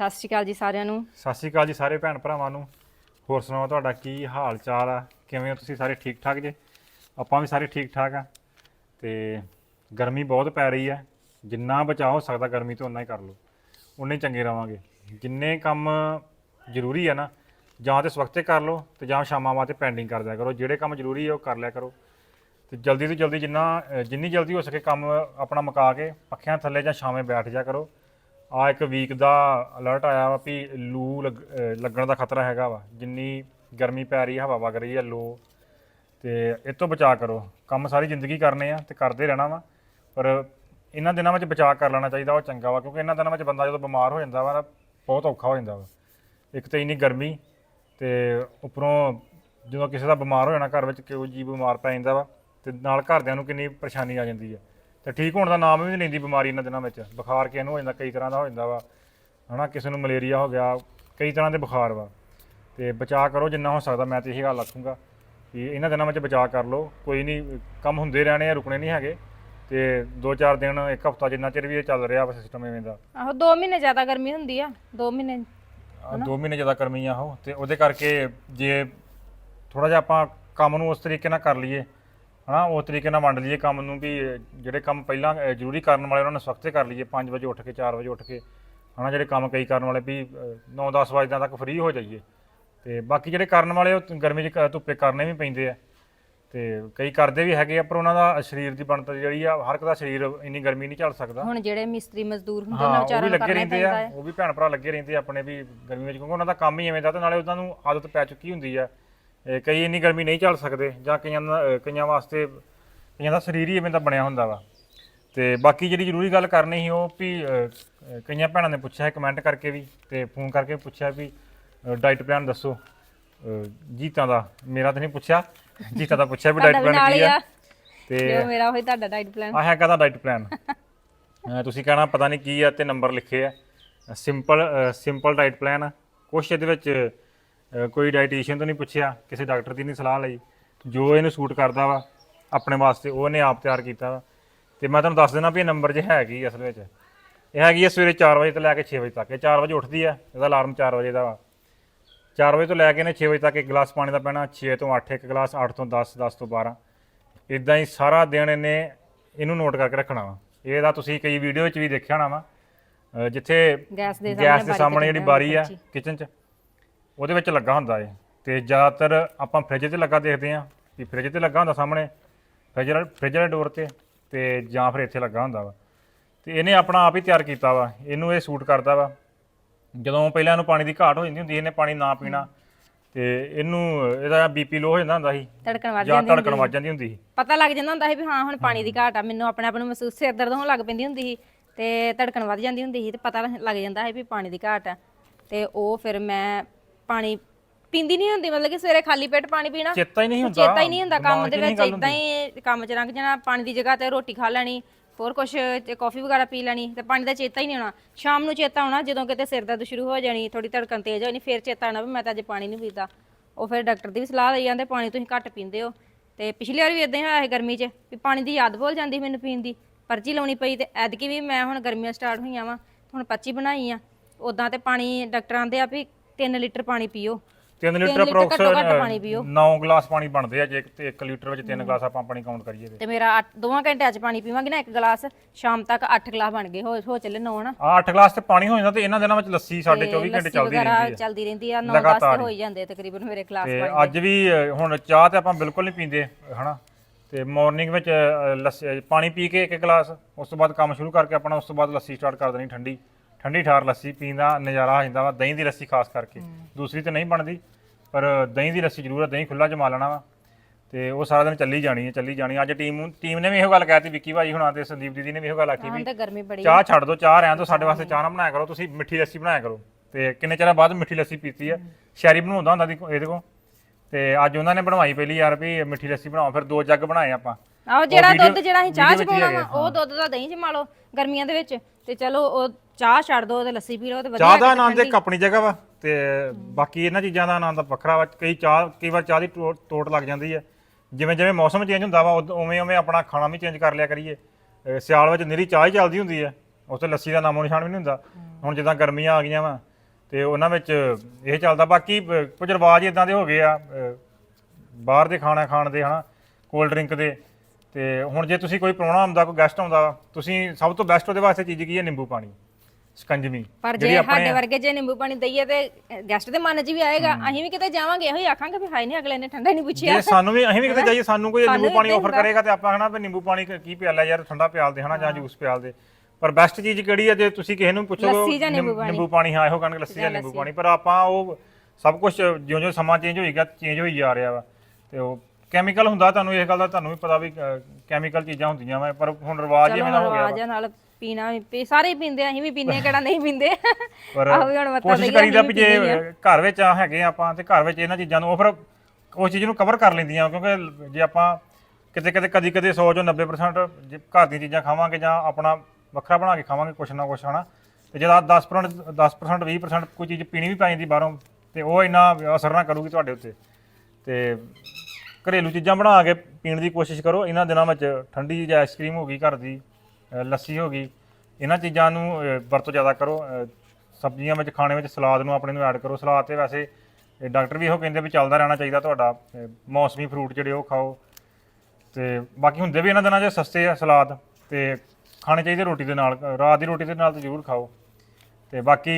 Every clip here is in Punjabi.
ਸਤਿ ਸ਼੍ਰੀ ਅਕਾਲ ਜੀ ਸਾਰਿਆਂ ਨੂੰ। ਸਤਿ ਸ਼੍ਰੀ ਅਕਾਲ ਜੀ ਸਾਰੇ ਭੈਣ ਭਰਾਵਾਂ ਨੂੰ। ਹੋਰ ਸੁਣਾਓ ਤੁਹਾਡਾ ਕੀ ਹਾਲ ਚਾਲ ਆ? ਕਿਵੇਂ ਹੋ ਤੁਸੀਂ ਸਾਰੇ ਠੀਕ ਠਾਕ ਜੇ? ਆਪਾਂ ਵੀ ਸਾਰੇ ਠੀਕ ਠਾਕ ਆ। ਤੇ ਗਰਮੀ ਬਹੁਤ ਪੈ ਰਹੀ ਆ। ਜਿੰਨਾ ਬਚਾਅ ਹੋ ਸਕਦਾ ਗਰਮੀ ਤੋਂ ਉਨਾ ਹੀ ਕਰ ਲਓ। ਉਨੇ ਚੰਗੇ ਰਵਾਂਗੇ। ਜਿੰਨੇ ਕੰਮ ਜ਼ਰੂਰੀ ਆ ਨਾ ਜਾਂ ਤੇ ਸਵਖਤੇ ਕਰ ਲਓ ਤੇ ਜਾਂ ਸ਼ਾਮਾਂ ਵਾਸਤੇ ਪੈਂਡਿੰਗ ਕਰ ਦਿਆ ਕਰੋ। ਜਿਹੜੇ ਕੰਮ ਜ਼ਰੂਰੀ ਆ ਉਹ ਕਰ ਲਿਆ ਕਰੋ। ਤੇ ਜਲਦੀ ਤੋਂ ਜਲਦੀ ਜਿੰਨਾ ਅ, ਜਿੰਨੀ ਜਲਦੀ ਹੋ ਸਕੇ ਕੰਮ ਆਪਣਾ ਮੁਕਾ ਕੇ ਪੱਖਿਆਂ ਥੱਲੇ ਜਾਂ ਛਾਵੇਂ ਬੈਠ ਜਾ ਕਰੋ। ਆ ਇੱਕ ਵੀਕ ਦਾ ਅਲਰਟ ਆਇਆ ਵਾ ਵੀ ਲੂ ਲੱਗ- ਅਹ ਲੱਗਣ ਦਾ ਖਤਰਾ ਹੈਗਾ ਵਾ। ਜਿੰਨੀ ਗਰਮੀ ਪੈ ਰਹੀ ਹੈ ਹਵਾ ਵਗ ਰਹੀ ਹੈ ਲੋ। ਤੇ ਇਹ ਤੋਂ ਬਚਾਅ ਕਰੋ। ਕੰਮ ਸਾਰੀ ਜ਼ਿੰਦਗੀ ਕਰਨੇ ਆ ਤੇ ਕਰਦੇ ਰਹਿਣਾ ਵਾ। ਪਰ ਇਹਨਾਂ ਦਿਨਾਂ ਵਿੱਚ ਬਚਾਅ ਕਰ ਲੈਣਾ ਚਾਹੀਦਾ, ਉਹ ਚੰਗਾ ਵਾ। ਕਿਉਂਕਿ ਇਹਨਾਂ ਦਿਨਾਂ ਵਿੱਚ ਬੰਦਾ ਜਦੋਂ ਬਿਮਾਰ ਹੋ ਜਾਂਦਾ ਵਾ ਨਾ, ਬਹੁਤ ਔਖਾ ਹੋ ਜਾਂਦਾ ਵਾ। ਇੱਕ ਤਾਂ ਇੰਨੀ ਗਰਮੀ ਤੇ ਉੱਪਰੋਂ ਜਦੋਂ ਕਿਸੇ ਦਾ ਬਿਮਾਰ ਹੋ ਜਾਣਾ ਘਰ ਵਿੱਚ ਕਿਉਂ ਜੀ ਬਿਮਾਰ ਪੈ ਜਾਂਦਾ ਵਾ ਤੇ ਨਾਲ ਘਰਦਿਆਂ ਨੂੰ ਕਿੰਨੀ ਪਰੇਸ਼ਾਨੀ ਆ ਜਾਂਦੀ ਹੈ ਤੇ ਠੀਕ ਹੋਣ ਦਾ ਨਾਮ ਵੀ ਨਹੀਂ ਲੈਂਦੀ ਬਿਮਾਰੀ ਇਹਨਾਂ ਦਿਨਾਂ ਵਿੱਚ। ਬੁਖਾਰ ਕਿਸੇ ਨੂੰ ਹੋ ਜਾਂਦਾ ਕਈ ਤਰ੍ਹਾਂ ਦਾ ਹੋ ਜਾਂਦਾ ਵਾ। ਹਨਾ ਕਿਸੇ ਨੂੰ ਮਲੇਰੀਆ ਹੋ ਗਿਆ ਕਈ ਤਰ੍ਹਾਂ ਦੇ ਬੁਖਾਰ ਵਾ। ਤੇ ਬਚਾਅ ਕਰੋ ਜਿੰਨਾ ਹੋ ਸਕਦਾ ਮੈਂ ਤੇ ਇਹ ਗੱਲ ਆਖੂੰਗਾ ਕਿ ਇਹਨਾਂ ਦਿਨਾਂ ਵਿੱਚ ਬਚਾਅ ਕਰ ਲਓ। ਕੋਈ ਨਹੀਂ ਕੰਮ ਹੁੰਦੇ ਰਹਿਣੇ ਆ ਰੁਕਣੇ ਨਹੀਂ ਹੈਗੇ। ਤੇ 2-4 ਦਿਨ ਇੱਕ ਹਫਤਾ ਜਿੰਨਾ ਚਿਰ ਵੀ ਇਹ ਚੱਲ ਰਿਹਾ ਵਾ ਸਿਸਟਮ ਐਵੇਂ ਦਾ। ਆਹੋ 2 ਮਹੀਨੇ ਜ਼ਿਆਦਾ ਗਰਮੀ ਹੁੰਦੀ ਆ 2 ਮਹੀਨੇ। ਆਹ ਦੋ ਮਹੀਨੇ ਜ਼ਿਆਦਾ ਗਰਮੀ ਆ ਉਹ। ਤੇ ਉਹਦੇ ਕਰਕੇ ਜੇ ਥੋੜਾ ਜਿਹਾ ਆਪਾਂ ਕੰਮ ਨੂੰ ਉਸ ਤਰੀਕੇ ਨਾਲ ਕਰ ਲਈਏ ਹਨਾ ਉਸ ਤਰੀਕੇ ਨਾਲ ਵੰਡ ਲਈਏ ਕੰਮ ਨੂੰ ਵੀ ਜਿਹੜੇ ਕੰਮ ਪਹਿਲਾਂ ਅਹ, ਜ਼ਰੂਰੀ ਕਰਨ ਵਾਲੇ ਉਹਨਾਂ ਨੂੰ ਸਵਖਤੇ ਕਰ ਲਈਏ 5 ਵਜੇ ਉੱਠ ਕੇ 4 ਵਜੇ ਉੱਠ ਕੇ ਹਨਾ ਜਿਹੜੇ ਕੰਮ ਕਈ ਕਰਨ ਵਾਲੇ ਵੀ 9-10 ਵਜੇ ਤੱਕ ਫ੍ਰੀ ਹੋ ਜਾਈਏ। ਤੇ ਬਾਕੀ ਜਿਹੜੇ ਕਰਨ ਵਾਲੇ ਉਹ ਗਰਮੀ 'ਚ ਕ- ਧੁੱਪੇ ਕਰਨੇ ਵੀ ਪੈਂਦੇ ਆ। ਤੇ ਕਈ ਕਰਦੇ ਵੀ ਹੈਗੇ ਆ ਪਰ ਉਹਨਾਂ ਦਾ ਸਰੀਰ ਦੀ ਬਣਤਰ ਜਿਹੜੀ ਆ ਹਰ ਇੱਕ ਦਾ ਸਰੀਰ ਇੰਨੀ ਗਰਮੀ ਨਹੀਂ ਝੱਲ ਸਕਦਾ। ਹੁਣ ਜਿਹੜੇ ਮਿਸਤਰੀ ਮਜ਼ਦੂਰ ਹੁੰਦੇ ਹਾਂ ਉਹਨਾਂ ਉਹ ਵੀ ਵਿਚਾਰਿਆਂ ਨੂੰ ਲੱਗੇ ਕਰਨਾ ਹੀ ਰਹਿੰਦੇ ਪੈਂਦਾ ਆ ਹੈ। ਉਹ ਵੀ ਭੈਣ ਭਰਾ ਲੱਗੇ ਰਹਿੰਦੇ ਆ ਆਪਣੇ ਵੀ ਗਰਮੀ ਵਿੱਚ ਕਿਉਂਕਿ ਉਹਨਾਂ ਦਾ ਕੰਮ ਹੀ ਐਵੇਂ ਦਾ ਤੇ ਨਾਲੇ ਉਹਨਾਂ ਨੂੰ ਆਦਤ ਪੈ ਚੁੱਕੀ ਹੁੰਦੀ ਆ। ਇਹ ਕਈ ਇੰਨੀ ਗਰਮੀ ਨਹੀਂ ਝੱਲ ਸਕਦੇ ਜਾਂ ਕਈਆਂ ਦਾ ਅਹ ਕਈਆਂ ਵਾਸਤੇ ਕਈਆਂ ਦਾ ਸਰੀਰ ਹੀ ਐਵੇਂ ਦਾ ਬਣਿਆ ਹੁੰਦਾ ਵਾ। ਤੇ ਬਾਕੀ ਜਿਹੜੀ ਜ਼ਰੂਰੀ ਗੱਲ ਕਰਨੀ ਸੀ ਉਹ ਵੀ ਅਹ, ਅਹ, ਕਈਆਂ ਭੈਣਾਂ ਨੇ ਪੁੱਛਿਆ ਕਮੈਂਟ ਕਰਕੇ ਵੀ ਤੇ ਫੋਨ ਕਰਕੇ ਪੁੱਛਿਆ ਵੀ ਡਾਈਟ ਪਲਾਨ ਦੱਸੋ। ਅਹ, ਜੀਤਾਂ ਦਾ ਮੇਰਾ ਤਾਂ ਨਹੀਂ ਪੁੱਛਿਆ। ਜੀਤਾਂ ਦਾ ਪੁੱਛਿਆ ਵੀ ਡਾਈਟ ਵੀ ਪਲਾਨ ਕੀ ਆ। ਤੇ ਜੋ ਮੇਰਾ ਉਹੀ ਤੁਹਾਡਾ ਡਾਈਟ ਪਲਾਨ ਆ ਹੈਗਾ ਦਾ ਡਾਈਟ ਪਲਾਨ ਤੁਸੀਂ ਕਹਿਣਾ ਪਤਾ ਨਹੀਂ ਕੀ ਆ ਤੇ ਨੰਬਰ ਲਿਖੇ ਆ। ਸਿੰਪਲ ਸਿੰਪਲ ਡਾਈਟ ਪਲਾਨ ਕੁਛ ਇਹਦੇ ਵਿੱਚ ਅਹ, ਕੋਈ ਡਾਈਟੀਸ਼ੀਅਨ ਤੋਂ ਨਹੀਂ ਪੁੱਛਿਆ ਕਿਸੇ ਡਾਕਟਰ ਦੀ ਨਹੀਂ ਸਲਾਹ ਲਈ। ਜੋ ਇਹਨੂੰ ਸੂਟ ਕਰਦਾ ਵਾ ਆਪਣੇ ਵਾਸਤੇ ਉਹ ਇਹਨੇ ਆਪ ਤਿਆਰ ਕੀਤਾ ਵਾ। ਤੇ ਮੈਂ ਤੁਹਾਨੂੰ ਦੱਸ ਦੇਣਾ ਵੀ ਇਹ ਨੰਬਰ ਜੇ ਹੈਗੀ ਅਸਲ ਵਿੱਚ। ਇਹ ਹੈਗੀ ਆ ਸਵੇਰੇ 4 ਵਜੇ ਤੋਂ ਲੈ ਕੇ 6 ਵਜੇ ਤੱਕ। ਇਹ 4 ਵਜੇ ਉੱਠਦੀ ਆ ਇਹਦਾ ਅਲਾਰਮ 4 ਵਜੇ ਦਾ ਵਾ। 4 ਵਜੇ ਤੋਂ ਲੈ ਕੇ ਨੇ 6 ਵਜੇ ਤੱਕ ਇੱਕ ਗਲਾਸ ਪਾਣੀ ਦਾ ਪੈਣਾ 6 ਤੋਂ 8 ਇੱਕ ਗਲਾਸ 8 ਤੋਂ 10 10 ਤੋਂ 12 ਇਦਾਂ ਹੀ ਸਾਰਾ ਦਿਨ ਇਹਨੇ ਇਹਨੂੰ ਨੋਟ ਕਰਕੇ ਰੱਖਣਾ ਵਾ। ਇਹਦਾ ਤੁਸੀਂ ਕਈ ਵੀਡੀਓ ਵਿੱਚ ਵੀ ਦੇਖਿਆ ਹੋਣਾ ਵਾ। ਅਹ ਜਿੱਥੇ ਗੈਸ ਦੇ ਗੈਸ ਦੇ ਸਾਹਮਣੇ ਜਿਹੜੀ ਬਾਰੀ ਆ ਕੱਚੀ। ਕਿਚਨ 'ਚ। ਉਹਦੇ ਵਿੱਚ ਲੱਗਾ ਹੁੰਦਾ ਏ। ਤੇ ਜ਼ਿਆਦਾਤਰ ਆਪਾਂ ਫ੍ਰਿਜ ਤੇ ਲੱਗਾ ਦੇਖਦੇ ਆ ਵੀ ਫ੍ਰਿਜ ਤੇ ਲੱਗਾ ਹੁੰਦਾ ਸਾਹਮਣੇ ਫ੍ਰਿਜ ਫ੍ਰਿਜ ਵਾਲੇ ਡੋਰ ਤੇ ਤੇ ਜਾਂ ਫਿਰ ਇੱਥੇ ਲੱਗਾ ਹੁੰਦਾ ਵਾ। ਤੇ ਇਹਨੇ ਆਪਣਾ ਆਪ ਹੀ ਤਿਆਰ ਕੀਤਾ ਵਾ ਇਹਨੂੰ ਇਹ ਸੂਟ ਕਰਦਾ ਵਾ। ਜਦੋਂ ਪਹਿਲਾਂ ਇਹਨੂੰ ਪਾਣੀ ਦੀ ਘਾਟ ਹੋ ਜਾਂਦੀ ਹੁੰਦੀ ਇਹਨੇ ਪਾਣੀ ਨਾ ਪੀਣਾ। ਤੇ ਇਹਨੂੰ ਇਹਦਾ ਬੀਪੀ ਲੋ ਹੋ ਜਾਂਦਾ ਹੁੰਦਾ ਸੀ। ਧੜਕਣ ਵੱਧ ਜਾਂ ਜਾਂਦੀ ਧੜਕਣ ਵੱਜ ਜਾਂਦੀ ਹੁੰਦੀ ਸੀ। ਪਤਾ ਲੱਗ ਜਾਂਦਾ ਹੁੰਦਾ ਸੀ ਵੀ ਹਾਂ ਹੁਣ ਪਾਣੀ ਦੀ ਘਾਟ ਆ ਮੈਨੂੰ ਆਪਣੇ ਆਪ ਨੂੰ ਮਹਿਸੂਸ ਸਿਰ ਦਰਦ ਹੋਣ ਲੱਗ ਪੈਂਦੀ ਹੁੰਦੀ ਸੀ। ਤੇ ਧੜਕਣ ਵੱਧ ਜਾਂਦੀ ਹੁੰਦੀ ਸੀ ਤੇ ਪਤਾ ਲੱਗ ਜਾਂਦਾ ਸੀ ਵੀ ਪਾਣੀ ਦੀ ਘਾਟ ਆ। ਤੇ ਉਹ ਫਿਰ ਮੈਂ ਪਾਣੀ ਪੀਂਦੀ ਨਹੀਂ ਹੁੰਦੀ ਮਤਲਬ ਕਿ ਸਵੇਰੇ ਖਾਲੀ ਪੇਟ ਪਾਣੀ ਪੀਣਾ। ਚੇਤਾ ਹੀ ਨਹੀਂ ਹੁੰਦਾ। ਚੇਤਾ ਹੀ ਨਹੀਂ ਹੁੰਦਾ ਕੰਮ ਦੇ ਵਿੱਚ ਇਦਾਂ ਹੀ ਕੰਮ 'ਚ ਲੰਘ ਜਾਣਾ ਪਾਣੀ ਦੀ ਜਗ੍ਹਾ ਤੇ ਰੋਟੀ ਖਾ ਲੈਣੀ ਹੋਰ ਕੁਛ ਤੇ ਕਾਫੀ ਵਗੈਰਾ ਪੀ ਲੈਣੀ ਤੇ ਪਾਣੀ ਦਾ ਚੇਤਾ ਹੀ ਨਹੀਂ ਆਉਣਾ। ਸ਼ਾਮ ਨੂੰ ਚੇਤਾ ਆਉਣਾ ਜਦੋਂ ਕਿਤੇ ਸਿਰ ਦਰਦ ਸ਼ੁਰੂ ਹੋ ਜਾਣੀ ਥੋੜੀ ਧੜਕਣ ਤੇਜ਼ ਹੋਣੀ ਫਿਰ ਚੇਤਾ ਆਉਣਾ ਵੀ ਮੈਂ ਤਾਂ ਅੱਜ ਪਾਣੀ ਨਹੀਂ ਪੀਤਾ ਉਹ ਫਿਰ ਡਾਕਟਰ ਦੀ ਵੀ ਸਲਾਹ ਲਈ ਜਾਂਦੇ ਪਾਣੀ ਤੁਸੀਂ ਘੱਟ ਪੀਂਦੇ ਹੋ। ਤੇ ਪਿਛਲੀ ਵਾਰ ਵੀ ਇਦਾਂ ਹੀ ਹੋਇਆ ਸੀ ਗਰਮੀ 'ਚ ਵੀ ਪਾਣੀ ਦੀ ਯਾਦ ਭੁੱਲ ਜਾਂਦੀ ਮੈਨੂੰ ਪੀਣ ਦੀ। ਪਰਚੀ ਲਾਉਣੀ ਪਈ ਤੇ ਐਤਕੀ ਵੀ ਮੈਂ ਹੁਣ ਗਰਮੀਆਂ ਸਟਾਰਟ ਹੋਈਆਂ ਵਾ ਹੁਣ ਪਰਚੀ ਬਣਾਈ ਆ। ਉਦਾਂ ਤੇ ਪਾਣੀ ਡਾਕਟਰ ਆਂਦੇ ਆ ਵੀ 3 ਲੀਟਰ ਪਾਣੀ ਪੀਓ। 3 ਲੀਟਰ ਅਪਰੋਕਸ ਘੱਟੋ ਘੱਟ ਪਾਣੀ ਪੀਓ। 9 ਗਲਾਸ ਪਾਣੀ ਬਣਦੇ ਆ ਜੇ ਤੇ 1 ਲੀਟਰ ਵਿੱਚ 3 ਗਲਾਸ ਆਪਾਂ ਪਾਣੀ ਕਾਊਂਟ ਕਰੀਏ ਤੇ। ਮੇਰਾ ਅੱਠ- ਦੋਵਾਂ ਘੰਟਿਆਂ 'ਚ ਪਾਣੀ ਪੀਵਾਂਗੇ ਨਾ ਇੱਕ ਗਲਾਸ ਸ਼ਾਮ ਤੱਕ 8 ਗਲਾਸ ਬਣ ਗਏ ਹੋ ਹੋ ਚੱਲੇ 9 ਨਾ ਆ 8 ਗਲਾਸ ਤੇ ਪਾਣੀ ਹੋ ਜਾਂਦਾ ਤੇ ਇਹਨਾਂ ਦਿਨਾਂ ਵਿੱਚ ਲੱਸੀ ਸਾਡੇ 24 ਘੰਟੇ ਚੱਲਦੀ ਰਹਿੰਦੀ ਹੈ ਚੱਲਦੀ ਰਹਿੰਦੀ ਆ 9 10 ਲਗਾਤਾਰ ਤੇ ਹੋ ਜਾਂਦੇ ਤਕਰੀਬਨ ਮੇਰੇ ਕਲਾਸ ਤੇ ਅੱਜ ਵੀ ਹੁਣ ਚਾਹ ਤੇ ਆਪਾਂ ਬਿਲਕੁਲ ਨਹੀਂ ਪੀਂਦੇ ਹਨਾ? ਤੇ ਮਾਰਨਿੰਗ ਵਿੱਚ ਲੱਸੀ ਪਾਣੀ ਪੀ ਕੇ ਇੱਕ ਗਲਾਸ ਉਸ ਤੋਂ ਬਾਅਦ ਕੰਮ ਸ਼ੁਰੂ ਕਰਕੇ ਆਪਣਾ ਉਸ ਤੋਂ ਬਾਅਦ ਲੱਸੀ ਸਟਾਰਟ ਕਰ ਦੇਣੀ ਠੰਡੀ। ਠੰਡੀ ਠਾਰ ਲੱਸੀ ਪੀਣ ਦਾ ਨਜ਼ਾਰਾ ਆ ਜਾਂਦਾ ਵਾ ਦਹੀਂ ਦੀ ਲੱਸੀ ਖਾਸ ਕਰਕੇ। ਦੂਸਰੀ ਤੇ ਨਹੀਂ ਬਣਦੀ ਪਰ ਦਹੀਂ ਦੀ ਲੱਸੀ ਜ਼ਰੂਰ ਆ ਦਹੀਂ ਖੁੱਲਾ ਜਮਾ ਲੈਣਾ ਵਾ। ਤੇ ਉਹ ਸਾਰਾ ਦਿਨ ਚੱਲੀ ਜਾਣੀ ਹੈ ਚੱਲੀ ਜਾਣੀ ਅੱਜ ਟੀਮ ਟੀਮ ਨੇ ਵੀ ਇਹੋ ਗੱਲ ਕਹਿਤੀ ਵਿੱਕੀ ਭਾਜੀ ਹੁਣਾਂ ਤੇ ਸੰਦੀਪ ਦੀਦੀ ਨੇ ਵੀ ਇਹੋ ਗੱਲ ਆਖੀ ਵੀ ਤੇ ਗਰਮੀ ਬੜੀ ਚਾਹ ਛੱਡ ਦਿਓ ਚਾਹ ਰਹਿਣ ਦਿਓ ਸਾਡੇ ਵਾਸਤੇ ਚਾਹ ਨਾ ਬਣਾਇਆ ਕਰੋ ਤੁਸੀਂ ਮਿੱਠੀ ਲੱਸੀ ਬਣਾਇਆ ਕਰੋ। ਤੇ ਕਿੰਨੇ ਚਿਰ ਬਾਅਦ ਮਿੱਠੀ ਲੱਸੀ ਪੀਤੀ ਆ? ਸ਼ੈਰੀ ਬਣਾਉਂਦਾ ਹੁੰਦਾ ਦੀ ਇਹਦੇ ਕੋ ਤੇ ਅੱਜ ਉਹਨਾਂ ਨੇ ਬਣਵਾਈ ਪਹਿਲੀ ਯਾਰ ਵੀ ਮਿੱਠੀ ਲੱਸੀ ਬਣਾਓ ਫਿਰ ਦੋ ਜੱਗ ਬਣਾਏ ਆਪਾਂ। ਆਹੋ ਜਿਹੜਾ ਦੁੱਧ ਜਿਹੜਾ ਅਸੀਂ ਚਾਹ ਚ ਹੀ ਪਾਉਣਾ ਵਾ ਉਹ ਦੁੱਧ ਦਾ ਦਹੀਂ ਚ ਮਾ ਲਓ ਗਰਮੀਆਂ ਦੇ ਵਿੱਚ। ਤੇ ਚਲੋ ਉਹ ਚਾਹ ਛੱਡ ਦੋ ਤੇ ਲੱਸੀ ਪੀ ਲਓ ਤੇ ਵਧੀਆ ਚਾਹ ਦਾ ਆਨੰਦ ਇੱਕ ਆਪਣੀ ਜਗ੍ਹਾ ਵਾ ਤੇ ਬਾਕੀ ਇਹਨਾਂ ਚੀਜ਼ਾਂ ਦਾ ਆਨੰਦ ਵੱਖਰਾ ਵਾ। ਕਈ ਚਾਹ ਕਈ ਵਾਰ ਚਾਹ ਦੀ ਟੋ- ਟੋਟ ਲੱਗ ਜਾਂਦੀ ਹੈ ਜਿਵੇਂ ਜਿਵੇਂ ਮੌਸਮ ਚੇਂਜ ਹੁੰਦਾ ਵਾ ਉਦ- ਉਵੇਂ ਉਵੇਂ ਆਪਣਾ ਖਾਣਾ ਵੀ ਚੇਂਜ ਕਰ ਲਿਆ ਕਰੀਏ। ਅਹ ਸਿਆਲ ਵਿੱਚ ਨਿਰੀ ਚਾਹ ਹੀ ਚੱਲਦੀ ਹੁੰਦੀ ਹੈ ਉੱਥੇ ਲੱਸੀ ਦਾ ਨਾਮੋ ਨਿਸ਼ਾਨ ਵੀ ਨਹੀਂ ਹੁੰਦਾ। ਹੁਣ ਜਿੱਦਾਂ ਗਰਮੀਆਂ ਆ ਗਈਆਂ ਵਾ ਤੇ ਉਹਨਾਂ ਵਿੱਚ ਇਹ ਚੱਲਦਾ। ਬਾਕੀ ਕੁਝ ਰਿਵਾਜ ਇਦਾਂ ਦੇ ਹੋ ਗਏ ਆ। ਬਾਹਰ ਦੇ ਖਾਣਾ ਖਾਣ ਦੇ ਹਨਾ ਕੋਲਡ ਡਰਿੰਕ ਦੇ। ਤੇ ਹੁਣ ਜੇ ਤੁਸੀਂ ਕੋਈ ਪ੍ਰਾਹੁਣਾ ਆਉਂਦਾ ਕੋਈ ਗੈਸਟ ਆਉਂਦਾ ਤੁਸੀਂ ਸਭ ਤੋਂ ਬੈਸਟ ਉਹਦੇ ਵਾਸਤੇ ਚੀਜ਼ ਕੀ ਹੈ ਨਿੰਬੂ ਪਾਣੀ। ਸਕੰਜਮੀ ਪਰ ਜੇ ਸਾਡੇ ਵਰਗੇ ਜੇ ਨਿੰਬੂ ਪਾਣੀ ਦਈਏ ਤੇ ਗੈਸਟ ਦੇ ਮਨ 'ਚ ਵੀ ਆਏਗਾ ਅਸੀਂ ਵੀ ਕਿਤੇ ਜਾਵਾਂਗੇ ਇਹੋ ਹੀ ਆਖਾਂਗੇ ਵੀ ਹਾਏ ਨਹੀਂ ਅਗਲੇ ਨੇ ਠੰਡਾ ਨਹੀਂ ਪੁੱਛਿਆ। ਜੇ ਸਾਨੂੰ ਵੀ ਅਸੀਂ ਵੀ ਕਿਤੇ ਜਾਈਏ ਸਾਨੂੰ ਕੋਈ ਨਿੰਬੂ ਪਾਣੀ ਆਫਰ। ਕਰੇਗਾ ਤੇ ਆਪਾਂ ਹਨਾ ਵੀ ਨਿੰਬੂ ਪਾਣੀ ਕ- ਪਿਆਲਾ ਯਾਰ ਠੰਡਾ ਪਿਆਲ ਦੇ ਹਨਾ ਜਾਂ ਜੂਸ ਪਿਆਲ ਦੇ। ਪਰ ਬੈਸਟ ਚੀਜ਼ ਕਿਹੜੀ ਹੈ ਜੇ ਤੁਸੀਂ ਕਿਸੇ ਨੂੰ ਪੁੱਛੋਗੇ। ਨਿੰਬੂ ਪਾਣੀ? ਹਾਂ ਇਹੋ ਕਹਿਣਗੇ ਲੱਸੀ ਜਾਂ ਨਿੰਬੂ ਪਾਣੀ। ਪਰ ਆਪਾਂ ਉਹ ਸਭ ਕੁਝ ਜਿਉਂ-ਜਿਉਂ ਸਮਾਂ ਚੇਂਜ ਹੋਈਗਾ ਚੇਂਜ ਹੋਈ ਜਾ ਰਿਹਾ ਵਾ ਤੇ ਉਹ ਕੈਮੀਕਲ ਹੁੰਦਾ ਤੁਹਾਨੂੰ ਇਸ ਗੱਲ ਦਾ ਤੁਹਾਨੂੰ ਵੀ ਪਤਾ ਵੀ ਕੈਮੀਕਲ ਚੀਜ਼ਾਂ ਹੁੰਦੀਆਂ ਵਾ ਪਰ ਹੁਣ ਰਿਵਾਜ ਚਲੋ ਜਿਵੇਂ ਦਾ ਹੋ ਗਿਆ ਵਾ। ਰਵਾਜਾਂ ਨਾਲ ਪੀਣਾ ਵੀ ਪੀ- ਸਾਰੇ ਹੀ ਪੀਂਦੇ ਆ ਅਸੀਂ ਵੀ ਪੀਂਦੇ ਆ ਕਿਹੜਾ ਨਹੀਂ ਪੀਂਦੇ। ਪਰ ਆਹੋ ਵੀ ਹੁਣ ਮੱਤਾ ਕੋਸ਼ਿਸ਼ ਦਈਏ, ਕਰੀਦਾ ਵੀ ਜੇ ਹੀ ਘਰ ਵਿੱਚ ਆ ਹੈਗੇ ਆ ਆਪਾਂ ਤੇ ਘਰ ਵਿੱਚ ਇਹਨਾਂ ਚੀਜ਼ਾਂ ਨੂੰ ਉਹ ਫਿਰ ਉਸ ਚੀਜ਼ ਨੂੰ ਕਵਰ ਕਰ ਲੈਂਦੀਆਂ ਕਿਉਂਕਿ ਜੇ ਆਪਾਂ ਕਿਤੇ ਕਿਤੇ ਕਦੀ ਕਦੇ 100 ਚੋਂ 90% ਜੇ ਘਰ ਦੀਆਂ ਚੀਜ਼ਾਂ ਖਾਵਾਂਗੇ ਜਾਂ ਆਪਣਾ ਵੱਖਰਾ ਬਣਾ ਕੇ ਖਾਵਾਂਗੇ ਕੁਛ ਨਾ ਕੁਛ ਹਨਾ। ਤੇ ਜੇ 10% 10% 20% ਕੋਈ ਚੀਜ਼ ਪੀਣੀ ਵੀ ਪੈ ਜਾਂਦੀ ਬਾਹਰੋਂ ਤੇ ਉਹ ਇੰਨਾ ਅਸਰ ਨਾ ਕਰੂਗੀ ਤੁਹਾਡੇ ਉੱਤੇ। ਤੇ ਘਰੇਲੂ ਚੀਜ਼ਾਂ ਬਣਾ ਕੇ ਪੀਣ ਦੀ ਕੋਸ਼ਿਸ਼ ਕਰੋ। ਇਹਨਾਂ ਦਿਨਾਂ ਵਿੱਚ ਠੰਡੀ ਚੀਜ਼ ਆਈਸਕ੍ਰੀਮ ਹੋ ਗਈ ਘਰ ਦੀ ਅ, ਲੱਸੀ ਹੋ ਗਈ। ਇਹਨਾਂ ਚੀਜ਼ਾਂ ਨੂੰ ਅ, ਵਰਤੋਂ ਜ਼ਿਆਦਾ ਕਰੋ। ਅ, ਸਬਜ਼ੀਆਂ ਵਿੱਚ ਖਾਣੇ ਵਿੱਚ ਸਲਾਦ ਨੂੰ ਆਪਣੇ ਨੂੰ ਐਡ ਕਰੋ। ਸਲਾਦ ਤੇ ਵੈਸੇ ਇਹ ਡਾਕਟਰ ਵੀ ਇਹੋ ਕਹਿੰਦੇ ਵੀ ਚੱਲਦਾ ਰਹਿਣਾ ਚਾਹੀਦਾ ਤੁਹਾਡਾ। ਅ, ਮੌਸਮੀ ਫਰੂਟ ਜਿਹੜੇ ਉਹ ਖਾਓ। ਤੇ ਬਾਕੀ ਹੁੰਦੇ ਵੀ ਇਹਨਾਂ ਦਿਨਾਂ 'ਚ ਸਸਤੇ ਆ ਸਲਾਦ ਤੇ ਖਾਣੇ ਚਾਹੀਦੇ ਰੋਟੀ ਦੇ ਨਾਲ। ਅ, ਰਾਤ ਦੀ ਰੋਟੀ ਦੇ ਨਾਲ ਤਾਂ ਜ਼ਰੂਰ ਖਾਓ। ਤੇ ਬਾਕੀ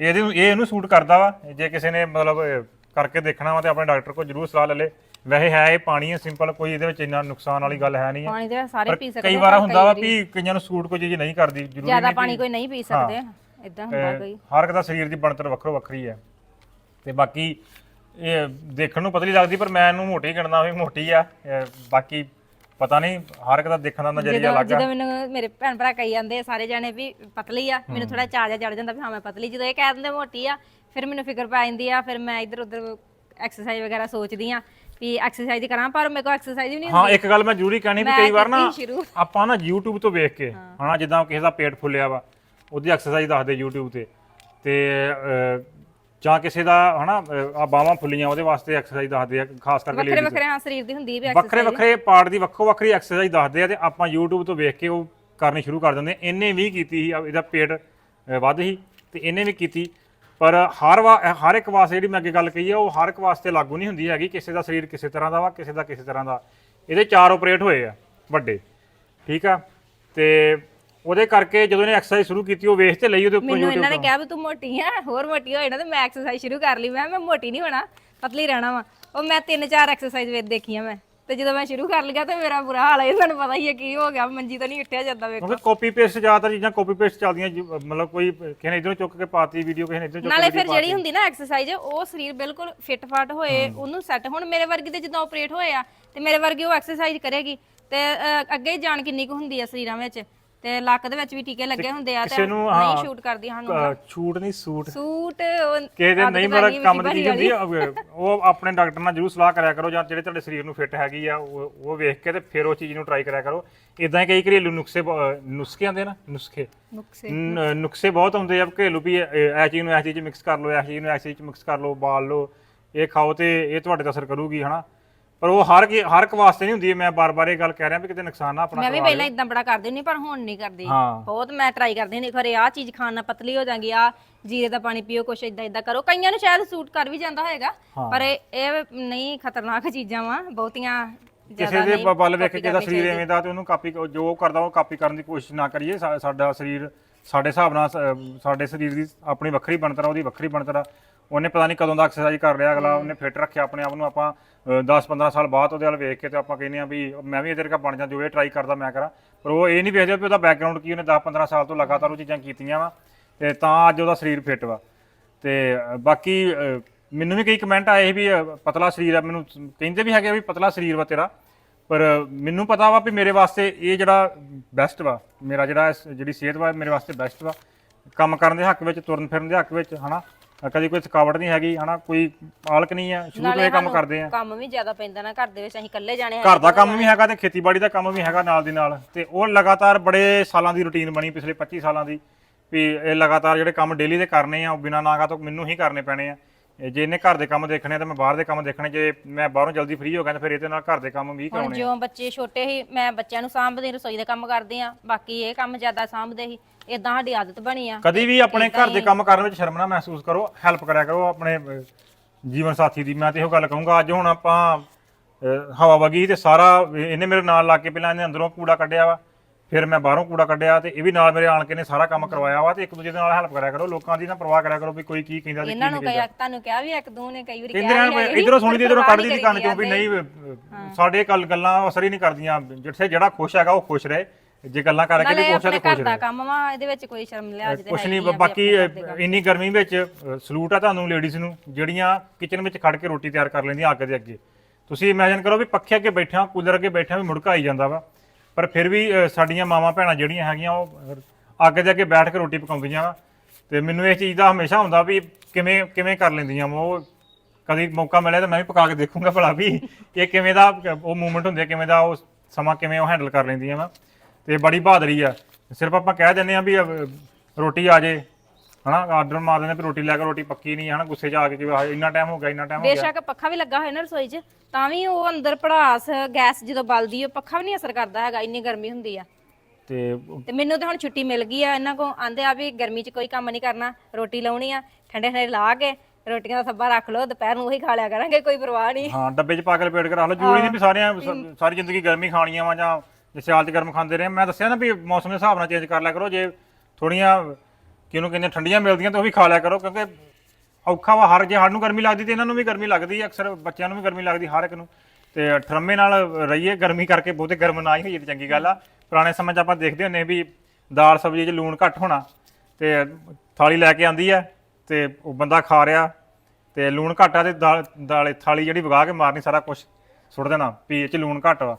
ਇਹਦੇ ਨੂੰ ਇਹ ਇਹਨੂੰ ਸੂਟ ਕਰਦਾ ਵਾ। ਜੇ ਕਿਸੇ ਨੇ ਮਤਲਬ ਅ, ਕਰਕੇ ਦੇਖਣਾ ਵਾ ਤੇ ਆਪਣੇ ਡਾਕਟਰ ਕੋਲ ਜ਼ਰੂਰ ਸਲਾਹ ਲੈ ਲੇ। ਵੈਸੇ ਹੈ ਇਹ ਪਾਣੀ ਹੈ ਸਿੰਪਲ ਕੋਈ ਇਹਦੇ ਵਿੱਚ ਇੰਨਾ ਨੁਕਸਾਨ ਵਾਲੀ ਗੱਲ ਹੈ ਨਹੀਂ ਹੈ। ਪਾਣੀ ਦੇ ਸਾਰੇ ਪਰ ਪੀ ਸਕਦੇ ਕਈ ਵਾਰ ਹੁੰਦਾ ਵਾ ਵੀ ਕਈਆਂ ਨੂੰ ਸੂਟ ਕੋਈ ਚੀਜ਼ ਨਹੀਂ ਕਰਦੀ ਜ਼ਰੂਰੀ ਜ਼ਿਆਦਾ ਪਾਣੀ ਕੋਈ ਨਹੀਂ ਪੀ ਸਕਦੇ ਇਦਾਂ ਹੁੰਦਾ ਕੋਈ। ਹਰ ਇੱਕ ਦਾ ਸਰੀਰ ਦੀ ਬਣਤਰ ਵੱਖਰੋ ਵੱਖਰੀ ਹੈ। ਤੇ ਬਾਕੀ ਇਹ ਦੇਖਣ ਨੂੰ ਪਤਲੀ ਲੱਗਦੀ ਪਰ ਮੈਂ ਇਹਨੂੰ ਮੋਟੀ ਗਿਣਦਾ ਵੀ ਮੋਟੀ ਆ। ਇਹ ਬਾਕੀ ਪਤਾ ਨਹੀਂ ਹਰ ਇੱਕ ਦਾ ਦੇਖਣ ਦਾ ਨਜ਼ਰੀਆ ਜਦੋਂ ਅਲੱਗ ਆ। ਜਦੋਂ ਮੈਨੂੰ ਮੇਰੇ ਭੈਣ ਭਰਾ ਕਹੀ ਜਾਂਦੇ ਆ ਸਾਰੇ ਜਾਣੇ ਵੀ ਪਤਲੀ ਆ ਮੈਨੂੰ ਥੋੜਾ ਚਾਹ ਜਿਹਾ ਚੜ ਜਾਂਦਾ ਵੀ ਹਾਂ ਮੈਂ ਪਤਲੀ। ਜਦੋਂ ਇਹ ਕਹਿ ਦਿੰਦੇ ਮੋਟੀ ਆ ਫਿਰ ਮੈਨੂੰ ਫਿਕਰ ਪੈ ਜਾਂਦੀ ਆ ਫਿਰ ਮੈਂ ਇੱਧਰ ਉੱਧਰ ਐਕਸਰਸਾਈਜ਼ ਵਗੈਰਾ ਸੋਚਦੀ ਆ। ਵੀ ਐਕਸਰਸਾਈਜ਼ ਕਰਾਂ ਪਰ ਮੇਰੇ ਕੋਲ ਐਕਸਰਸਾਈਜ਼ ਵੀ ਨਹੀਂ ਹਾਂ ਇੱਕ ਗੱਲ ਮੈਂ ਜ਼ਰੂਰੀ ਕਹਿਣੀ ਵੀ ਕਈ ਵਾਰ ਨਾ। ਆਪਾਂ ਨਾ YouTube ਤੋਂ ਵੇਖ ਕੇ ਹਨਾ ਜਿੱਦਾਂ ਕਿਸੇ ਦਾ ਪੇਟ ਫੁੱਲਿਆ ਵਾ ਉਹਦੀ ਐਕਸਰਸਾਈਜ਼ ਦੱਸਦੇ YouTube ਤੇ। ਤੇ ਜਾਂ ਕਿਸੇ ਦਾ ਹਨਾ ਆ ਬਾਹਾਂ ਫੁੱਲੀਆਂ ਉਹਦੇ ਵਾਸਤੇ ਐਕਸਰਸਾਈਜ਼ ਦੱਸਦੇ ਆ ਖਾਸ ਕਰਕੇ ਵੱਖਰੇ ਵੱਖਰੇ ਹਾਂ ਸਰੀਰ ਦੀ ਹੁੰਦੀ ਵੀ ਵੱਖਰੇ ਵੱਖਰੇ ਪਾਰਟ ਦੀ ਵੱਖੋ ਵੱਖਰੀ ਐਕਸਰਸਾਈਜ਼ ਦੱਸਦੇ ਆ ਤੇ ਆਪਾਂ YouTube ਤੋਂ ਵੇਖ ਕੇ ਉਹ ਕਰਨੀ ਸ਼ੁਰੂ ਕਰ ਦਿੰਦੇ। ਇਹਨੇ ਵੀ ਕੀਤੀ ਸੀ ਇਹਦਾ ਪੇਟ ਵੱਧ ਸੀ ਤੇ ਇਹਨੇ ਵੀ ਕੀਤੀ ਪਰ ਹਰ ਵਾ ਹਰ ਇੱਕ ਵਾਸਤੇ ਜਿਹੜੀ ਮੈਂ ਅੱਗੇ ਗੱਲ ਕਹੀ ਆ ਉਹ ਹਰ ਇੱਕ ਵਾਸਤੇ ਲਾਗੂ ਨਹੀਂ ਹੁੰਦੀ ਹੈਗੀ ਕਿਸੇ ਦਾ ਸਰੀਰ ਕਿਸੇ ਤਰ੍ਹਾਂ ਦਾ ਵਾ ਕਿਸੇ ਦਾ ਕਿਸੇ ਤਰ੍ਹਾਂ ਦਾ। ਇਹਦੇ ਚਾਰ ਆਪਰੇਟ ਹੋਏ ਆ ਵੱਡੇ। ਠੀਕ ਆ? ਤੇ ਉਹਦੇ ਕਰਕੇ ਜਦੋਂ ਇਹਨੇ ਐਕਸਰਸਾਈਜ਼ ਸ਼ੁਰੂ ਕੀਤੀ ਉਹ ਵੇਖ ਤੇ ਲਈ ਉਹਦੇ ਉੱਪਰ ਮੈਨੂੰ ਇਹਨਾਂ ਨੇ ਤੋਂ। ਕਿਹਾ ਵੀ ਤੂੰ ਮੋਟੀ ਆ ਹੋਰ ਮੋਟੀ ਹੋਏ ਨਾ ਤੇ ਮੈਂ ਐਕਸਰਸਾਈਜ਼ ਸ਼ੁਰੂ ਕਰ ਲਈ। ਮੈਂ ਕਿਹਾ ਮੈਂ ਮੋਟੀ ਨਹੀਂ ਹੋਣਾ ਪਤਲੀ ਰਹਿਣਾ ਵਾ। ਉਹ ਮੈਂ ਤਿੰਨ ਚਾਰ ਐਕਸਰਸਾਈਜ਼ ਵੇਖ ਦੇਖੀਆਂ ਮੈਂ। ਤੇ ਜਦੋਂ ਮੈਂ ਸ਼ੁਰੂ ਕਰ ਲਿਆ ਤੇ ਮੇਰਾ ਬੁਰਾ ਹਾਲ ਹੈ ਤੁਹਾਨੂੰ ਪਤਾ ਹੀ ਹੈ ਕੀ ਹੋ ਗਿਆ ਮੰਜੀ ਤੋਂ ਨਹੀਂ ਉੱਠਿਆ ਜਾਂਦਾ ਵੇਖੋ। ਕਿਉਂਕਿ ਕਾਪੀ ਪੇਸਟ ਜ਼ਿਆਦਾਤਰ ਚੀਜ਼ਾਂ ਕਾਪੀ ਪੇਸਟ ਚੱਲਦੀਆਂ ਜੀ, ਮਤਲਬ ਕੋਈ ਕਿਸੇ ਨੇ ਇਧਰੋਂ ਚੁੱਕ ਕੇ ਪਾਤੀ ਵੀਡੀਓ ਕਿਸੇ ਨੇ ਇਧਰੋਂ ਚੁੱਕ ਨਾਲੇ ਕੇ ਫਿਰ ਜਿਹੜੀ ਹੁੰਦੀ ਨਾ ਐਕਸਰਸਾਈਜ਼ ਉਹ ਸਰੀਰ ਬਿਲਕੁਲ ਫਿੱਟ ਫਾਟ ਹੋਏ ਉਹਨੂੰ ਸੈੱਟ ਹੁਣ। ਮੇਰੇ ਵਰਗੀ ਤੇ ਜਦੋਂ ਆਪਰੇਟ ਹੋਏ ਆ ਤੇ ਮੇਰੇ ਵਰਗੀ ਉਹ ਐਕਸਰਸਾਈਜ਼ ਕਰੇਗੀ। ਤੇ ਅਹ, ਅੱਗੇ ਜਾਣ ਕਿੰਨੀ ਕੁ ਹੁੰਦੀ ਆ ਸਰੀਰਾਂ ਵਿੱਚ? ਤੇ ਲੱਕ ਦੇ ਵਿੱਚ ਵੀ ਟੀਕੇ ਲੱਗੇ ਹੁੰਦੇ ਆ ਤੇ ਕਿਸੇ ਨੂੰ, ਨਹੀਂ ਹਾਂ, ਸ਼ੂਟ ਕਰਦੀ ਸਾਨੂੰ ਅਹ, ਛੂਟ ਨਹੀਂ ਸੂਟ। ਸੂਟ ਉਹ ਕਿਸੇ ਦੇ ਆਦਤ ਨਹੀਂ ਮਤਲਬ ਗਈ ਕੰਮ ਦੀ ਹੁੰਦੀ ਆ, ਉਹ ਆਪਣੇ ਡਾਕਟਰ ਨਾਲ ਜਰੂਰ ਸਲਾਹ ਕਰਿਆ ਕਰੋ ਜਾਂ ਜਿਹੜੇ ਤੁਹਾਡੇ ਸਰੀਰ ਨੂੰ ਫਿੱਟ ਹੈਗੀ ਆ ਉਹ ਉਹ ਵੇਖ ਕੇ ਤੇ ਫਿਰ ਉਹ ਚੀਜ਼ ਨੂੰ ਟਰਾਈ ਕਰਿਆ ਕਰੋ। ਇਦਾਂ ਹੀ ਕਈ ਘਰੇਲੂ ਨੁਸਖੇ ਬ- ਅਹ ਨੁਸਖੇ ਆਉਂਦੇ ਨਾ ਨੁਸਖੇ। ਨੁਕਸੇ ਨ- ਨੁਸਖੇ ਬਹੁਤ ਹੁੰਦੇ ਆ ਘਰੇਲੂ ਵੀ ਇਹ ਇਹ ਚੀਜ਼ ਨੂੰ ਇਹ ਚੀਜ਼ ਚ ਮਿਕਸ ਕਰ ਲਓ ਇਹ ਚੀਜ਼ ਨੂੰ ਇਹ ਚੀਜ਼ ਚ ਮਿਕਸ ਕਰ ਲਓ ਬਾਲ ਲਓ ਇਹ ਖਾਓ ਤੇ ਇਹ ਤੁਹਾਡੇ ਤੇ ਅਸਰ ਕਰੂਗੀ ਹਨਾ? ਪਰ ਉਹ ਹਰ ਕੀ ਹਰ ਇੱਕ ਵਾਸਤੇ ਨਹੀਂ ਹੁੰਦੀ ਮੈਂ ਬਾਰ-ਬਾਰ ਇਹ ਗੱਲ ਕਹਿ ਰਿਹਾ ਵੀ ਕਿਤੇ ਨੁਕਸਾਨ ਨਾ ਆਪਣਾ ਮੈਂ ਵੀ ਕਰਵਾ ਪਹਿਲਾਂ ਇਦਾਂ ਬੜਾ ਕਰਦੀ ਹੁੰਦੀ ਪਰ ਹੁਣ ਨਹੀਂ ਕਰਦੀ। ਹਾਂ। ਬਹੁਤ ਮੈਂ ਟਰਾਈ ਕਰਦੀ ਹੁੰਦੀ ਖਰੇ ਆਹ ਚੀਜ਼ ਖਾਣ ਨਾਲ ਪਤਲੀ ਹੋ ਜਾਂਗੀ ਆ ਜੀਰੇ ਦਾ ਪਾਣੀ ਪੀਓ ਕੁਛ ਇਦਾਂ ਇਦਾਂ ਕਰੋ। ਕਈਆਂ ਨੂੰ ਸ਼ਾਇਦ ਸੂਟ ਕਰ ਵੀ ਜਾਂਦਾ ਹੋਏਗਾ ਪਰ ਇਹ ਇਹ ਨਹੀਂ ਖਤਰਨਾਕ ਚੀਜ਼ਾਂ ਵਾ ਬਹੁਤੀਆਂ ਕਿਸੇ ਜ਼ਿਆਦਾ ਦੇ ਨਹੀਂ ਬ- ਵੱਲ ਵੇਖ ਕੇ copy ਜਿਹਦਾ ਕਰਨੀ ਸਰੀਰ। ਐਵੇਂ ਦਾ ਤੇ ਉਹਨੂੰ ਕਾਪੀ ਜੋ ਉਹ ਕਰਦਾ ਉਹ ਕਾਪੀ ਕਰਨ ਦੀ ਕੋਸ਼ਿਸ਼ ਨਾ ਕਰੀਏ। ਸਾ- ਸਾਡਾ ਸਰੀਰ ਸਾਡੇ ਹਿਸਾਬ ਨਾਲ ਸ- ਸਾਡੇ ਸਰੀਰ ਦੀ ਆਪਣੀ ਵੱਖਰੀ ਬਣਤਰ ਆ ਉਹਦੀ ਵੱਖਰੀ ਬਣਤਰ ਆ। ਉਹਨੇ ਪਤਾ ਨਹੀਂ ਕਦੋਂ ਦਾ ਐਕਸਰਸਾਈਜ਼ ਕਰ ਰਿਹਾ ਅਗਲਾ ਉਹਨੇ ਫਿੱਟ ਰੱਖਿਆ ਆਪਣੇ ਆਪ ਨੂੰ ਆਪਾਂ 10-15 ਸਾਲ ਬਾਅਦ ਉਹਦੇ ਵੱਲ ਵੇਖ ਕੇ ਤੇ ਆਪਾਂ ਕਹਿੰਦੇ ਆ ਵੀ ਮੈਂ ਵੀ ਇਹਦੇ ਵਰਗਾ ਬਣ ਜਾਂ ਜੋ ਇਹ ਟਰਾਈ ਕਰਦਾ ਮੈਂ ਕਰਾਂ। ਪਰ ਉਹ ਇਹ ਨਹੀਂ ਵੇਖਦੇ ਵੀ ਉਹਦਾ ਬੈਕਗ੍ਰਾਉਂਡ ਕੀ, ਉਹਨੇ 10-15 ਸਾਲ ਤੋਂ ਲਗਾਤਾਰ ਉਹ ਚੀਜ਼ਾਂ ਕੀਤੀਆਂ ਵਾ ਤੇ ਤਾਂ ਅੱਜ ਉਹਦਾ ਸਰੀਰ ਫਿੱਟ ਵਾ। ਤੇ ਬਾਕੀ ਮੈਨੂੰ ਵੀ ਕਈ ਕਮੈਂਟ ਆਏ ਸੀ ਵੀ ਪਤਲਾ ਸਰੀਰ ਆ, ਮੈਨੂੰ ਕਹਿੰਦੇ ਵੀ ਹੈਗੇ ਵੀ ਪਤਲਾ ਸਰੀਰ ਵਾ ਤੇਰਾ। ਪਰ ਮੈਨੂੰ ਪਤਾ ਵਾ ਵੀ ਮੇਰੇ ਵਾਸਤੇ ਇਹ ਜਿਹੜਾ ਬੈਸਟ ਵਾ, ਮੇਰਾ ਜਿਹੜਾ ਜਿਹੜੀ ਸਿਹਤ ਵਾ ਮੇਰੇ ਵਾਸਤੇ ਬੈਸਟ ਵਾ। ਕੰਮ ਕਰਨ ਦੇ ਹੱਕ ਵਿੱਚ, ਤੁਰਨ ਫਿਰਨ ਦੇ ਹੱਕ ਵਿੱਚ, ਹਨਾ? ਅ, ਕਦੀ ਕੋਈ ਥਕਾਵਟ ਨਹੀਂ ਹੈਗੀ ਹਨਾ? ਕੋਈ ਆਲਕ ਨਹੀਂ ਆ ਸ਼ੁਰੂ ਤੋਂ ਇਹ ਕੰਮ ਸਾਨੂੰ ਕਰਦੇ ਆ। ਕੰਮ ਵੀ ਜ਼ਿਆਦਾ ਪੈਂਦਾ ਨਾ ਘਰ ਦੇ ਵਿੱਚ ਅਸੀਂ ਇਕੱਲੇ ਜਾਣੇ ਘਰ ਦਾ ਕੰਮ ਵੀ ਹੈਗਾ ਤੇ ਖੇਤੀਬਾੜੀ ਦਾ ਕੰਮ ਵੀ ਹੈਗਾ ਨਾਲ ਦੀ ਨਾਲ। ਤੇ ਉਹ ਲਗਾਤਾਰ ਬੜੇ ਸਾਲਾਂ ਦੀ ਰੁਟੀਨ ਬਣੀ ਪਿਛਲੇ 25 ਸਾਲਾਂ ਦੀ ਵੀ ਇਹ ਲਗਾਤਾਰ ਜਿਹੜੇ ਕੰਮ ਡੇਲੀ ਦੇ ਕਰਨੇ ਆ ਉਹ ਬਿਨਾਂ ਨਾਗਾ ਤੋਂ ਮੈਨੂੰ ਹੀ ਕਰਨੇ ਪੈਣੇ ਆ। ਇਹ ਜੇ ਇਹਨੇ ਘਰ ਦੇ ਕੰਮ ਦੇਖਣੇ ਆ ਤਾਂ ਮੈਂ ਬਾਹਰ ਦੇ ਕੰਮ ਦੇਖਣੇ ਜੇ ਮੈਂ ਬਾਹਰੋਂ ਜਲਦੀ ਫ੍ਰੀ ਹੋ ਗਿਆ ਤਾਂ ਫਿਰ ਇਹਦੇ ਨਾਲ ਘਰ ਦੇ ਕੰਮ ਵੀ ਹੁਣ ਕਰਾਉਣੇ ਆ। ਜਿਉਂ ਬੱਚੇ ਛੋਟੇ ਸੀ ਮੈਂ ਬੱਚਿਆਂ ਨੂੰ ਸਾਂਭਦੀ ਰਸੋਈ ਦੇ ਕੰਮ ਕਰਦੀ ਆ ਬਾਕੀ ਇਹ ਕੰਮ ਜ਼ਿਆਦਾ ਸਾਂਭਦੇ ਸੀ ਇਦਾਂ ਸਾਡੀ ਆਦਤ ਬਣੀ ਆ। ਕਦੀ ਵੀ ਆਪਣੇ ਘਰ ਦੇ ਕੰਮ ਕਰਨ ਵਿੱਚ ਸ਼ਰਮ ਨਾ ਮਹਿਸੂਸ ਕਰੋ ਹੈਲਪ ਕਰਿਆ ਕਰੋ ਆਪਣੇ ਅਹ, ਜੀਵਨ ਸਾਥੀ ਦੀ। ਮੈਂ ਤੇ ਇਹੋ ਗੱਲ ਕਹੂੰਗਾ ਅੱਜ ਹੁਣ ਆਪਾਂ ਅਹ, ਹਵਾ ਵਗੀ ਤੇ ਸਾਰਾ ਇਹਨੇ ਮੇਰੇ ਨਾਲ ਲਾ ਕੇ ਪਹਿਲਾਂ ਇਹਨੇ ਅੰਦਰੋਂ ਕੂੜਾ ਕੱਢਿਆ ਵਾ ਫਿਰ ਮੈਂ ਬਾਹਰੋਂ ਕੂੜਾ ਕੱਢਿਆ ਤੇ ਇਹ ਵੀ ਨਾਲ ਮੇਰੇ ਆਣ ਕੇ ਨੇ ਸਾਰਾ ਕੰਮ ਕਰਵਾਇਆ ਵਾ ਤੇ ਇੱਕ ਦੂਜੇ ਦੇ ਨਾਲ ਹੈਲਪ ਕਰਿਆ ਕਰੋ ਲੋਕਾਂ ਦੀ ਨਾ ਪਰਵਾਹ ਕਰਿਆ ਕਰੋ ਵੀ ਕੋਈ ਕੀ ਕਹਿੰਦਾ ਤੇ ਕੀ ਇਹਨਾਂ ਨੂੰ ਨਹੀਂ ਕਹਿਆ ਤੁਹਾਨੂੰ ਕਿਹਾ ਵੀ ਇੱਕ ਦੋ ਨੇ ਕਈ ਵਾਰੀ ਕਹਿੰਦੇ ਕਿਹਾ ਨੇ ਵੀ ਇਧਰੋਂ ਸੁਣੀ ਦੀ ਇਧਰੋਂ ਨਹੀਂ ਦੀ ਕੰਨ ਚੋਂ ਵੀ ਨਹੀਂ ਅਹ, ਸਾਡੇ ਕੱਲ ਗੱਲਾਂ ਅਸਰ ਹੀ ਨਹੀਂ ਕਰਦੀਆਂ ਜਿੱਥੇ ਜਿਹੜਾ ਖੁਸ਼ ਹੈਗਾ ਉਹ ਖੁਸ਼ ਰਹੇ। ਜੇ ਗੱਲਾਂ ਕਰਕੇ ਨਾਲੇ ਵੀ ਆਪਣੇ ਤੇ ਘਰ ਦਾ ਰਹੇ ਕੰਮ ਵਾ ਇਹਦੇ ਵਿੱਚ ਕੋਈ ਸ਼ਰਮ ਲਿਆਜ ਤੇ ਕੁਛ ਹੈ ਨਹੀਂ ਬਾਕੀ। ਇੰਨੀ ਗਰਮੀ ਵਿੱਚ ਸਲੂਟ ਆ ਤੁਹਾਨੂੰ ਲੇਡੀਜ਼ ਨੂੰ ਜਿਹੜੀਆਂ ਕਿਚਨ ਵਿੱਚ ਖੜ ਕੇ ਰੋਟੀ ਤਿਆਰ ਕਰ ਲੈਂਦੀਆਂ ਅੱਗ ਦੇ ਅੱਗੇ। ਤੁਸੀਂ ਇਮੇਜਿਨ ਕਰੋ ਵੀ ਪੱਖੇ ਅੱਗੇ ਬੈਠਾ ਕੂਲਰ ਅੱਗੇ ਬੈਠਾ ਵੀ ਮੁੜਕਾ ਆਈ ਜਾਂਦਾ ਵਾ। ਪਰ ਫਿਰ ਵੀ ਅ, ਸਾਡੀਆਂ ਮਾਵਾਂ ਭੈਣਾਂ ਜਿਹੜੀਆਂ ਹੈਗੀਆਂ ਉਹ ਅ, ਅੱਗ ਦੇ ਅੱਗੇ ਬੈਠ ਕੇ ਰੋਟੀ ਪਕਾਉਂਦੀਆਂ ਵਾ। ਤੇ ਮੈਨੂੰ ਇਸ ਚੀਜ਼ ਦਾ ਹਮੇਸ਼ਾ ਹੁੰਦਾ ਵੀ ਕਿਵੇਂ ਕਿਵੇਂ ਕਰ ਲੈਂਦੀਆਂ ਵਾ। ਉਹ ਕਦੀ ਮੌਕਾ ਮਿਲੇ ਤਾਂ ਮੈਂ ਵੀ ਪਕਾ ਕੇ ਦੇਖੂੰਗਾ ਭਲਾ ਵੀ ਇਹ ਕਿਵੇਂ ਦਾ ਉਹ ਮੂਵਮੈਂਟ ਹੁੰਦੀ ਹੈ ਕਿਵੇਂ ਦਾ ਉਹ ਸਮਾਂ ਕਿਵੇਂ ਉਹ ਹੈਂਡਲ ਕਰ ਲੈਂਦੀਆਂ ਵਾ। ਤੇ ਬੜੀ ਬਹਾਦਰੀ ਆ। ਸਿਰਫ ਆਪਾਂ ਕਹਿ ਦਿੰਦੇ ਆ ਵੀ ਰੋਟੀ ਆ ਜੇ ਹਨਾ ਆਰਡਰ ਮਾਰ ਦਿੰਦੇ ਵੀ ਰੋਟੀ ਲੈ ਕੇ ਰੋਟੀ ਪੱਕੀ ਨਹੀਂ ਹਨਾ ਗੁੱਸੇ 'ਚ ਆ ਕੇ ਕਿ ਆਹ ਇੰਨਾ ਟਾਈਮ ਹੋ ਗਿਆ ਇੰਨਾ ਟਾਈਮ ਹੋ ਗਿਆ। ਬੇਸ਼ੱਕ ਪੱਖਾ ਵੀ ਲੱਗਾ ਹੋਇਆ ਨਾ ਰਸੋਈ 'ਚ ਤਾਂ ਵੀ ਉਹ ਅੰਦਰ ਪੜਾਸ ਗੈਸ ਜਦੋਂ ਬਲਦੀ ਉਹ ਪੱਖਾ ਵੀ ਨਹੀਂ ਅਸਰ ਕਰਦਾ ਹੈਗਾ ਇੰਨੀ ਗਰਮੀ ਹੁੰਦੀ ਆ। ਤੇ ਤੇ ਮੈਨੂੰ ਤਾਂ ਹੁਣ ਛੁੱਟੀ ਮਿਲ ਗਈ ਆ ਇਹਨਾਂ ਕੋ ਆਂਦੇ ਆ ਵੀ ਗਰਮੀ 'ਚ ਕੋਈ ਕੰਮ ਨਹੀਂ ਕਰਨਾ ਰੋਟੀ ਲਾਉਣੀ ਆ ਠੰਡੇ ਠੰਡੇ ਲਾ ਕੇ ਰੋਟੀਆਂ ਦਾ ਥੱਬਾ ਰੱਖ ਲਓ ਦੁਪਹਿਰ ਨੂੰ ਉਹੀ ਖਾ ਲਿਆ ਕਰਾਂਗੇ ਕੋਈ ਪਰਵਾਹ ਨਹੀਂ। ਹਾਂ ਡੱਬੇ 'ਚ ਪਾ ਕੇ ਲਪੇਟ ਕੇ ਰੱਖ ਲਓ ਜ਼ਰੂਰੀ ਨਹੀਂ ਵੀ ਸਾਰਿਆਂ ਸਾਰੀ ਜ਼ਿੰਦਗੀ ਗਰਮੀ ਖਾਣੀਆਂ ਵਾ ਜਾਂ ਜੇ ਸਿਆਲ 'ਚ ਗਰਮ ਖਾਂਦੇ ਰਹੇ। ਮੈਂ ਦੱਸਿਆ ਨਾ ਵੀ ਮੌਸਮ ਦੇ ਹਿਸਾਬ ਨਾਲ ਚੇਂਜ ਕਰ ਲਿਆ ਕਰੋ। ਜੇ ਥੋੜੀਆਂ ਕਿਹਨੂੰ ਕਹਿੰਦੇ ਠੰਡੀਆਂ ਮਿਲਦੀਆਂ ਤਾਂ ਉਹ ਵੀ ਖਾ ਲਿਆ ਕਰੋ, ਕਿਉਂਕਿ ਔਖਾ ਵਾ ਹਰ, ਜੇ ਸਾਨੂੰ ਗਰਮੀ ਲੱਗਦੀ ਤੇ ਇਹਨਾਂ ਨੂੰ ਵੀ ਗਰਮੀ ਲੱਗਦੀ ਹੈ ਅਕਸਰ ਬੱਚਿਆਂ ਨੂੰ ਵੀ ਗਰਮੀ ਲੱਗਦੀ ਹਰ ਇੱਕ ਨੂੰ। ਤੇ ਠਰਮੇ ਨਾਲ ਰਹੀਏ, ਗਰਮੀ ਕਰਕੇ ਬਹੁਤੇ ਗਰਮ ਨਾ ਹੀ ਹੋਈਏ ਤੇ ਚੰਗੀ ਗੱਲ ਆ। ਪੁਰਾਣੇ ਸਮੇਂ 'ਚ ਆਪਾਂ ਦੇਖਦੇ ਹੁੰਨੇ ਵੀ ਦਾਲ ਸਬਜ਼ੀ 'ਚ ਲੂਣ ਘੱਟ ਹੋਣਾ ਤੇ ਥਾਲੀ ਲੈ ਕੇ ਆਂਦੀ ਆ ਤੇ ਉਹ ਬੰਦਾ ਖਾ ਰਿਹਾ ਤੇ ਲੂਣ ਘੱਟ ਆ ਤੇ ਦਾਲ, ਦਾਲੇ ਥਾਲੀ ਜਿਹੜੀ ਵਗਾ ਕੇ ਮਾਰਨੀ, ਸਾਰਾ ਕੁਝ ਸੁੱਟ ਦੇਣਾ, ਵੀ ਇਹ 'ਚ ਲੂਣ ਘੱਟ ਵਾ।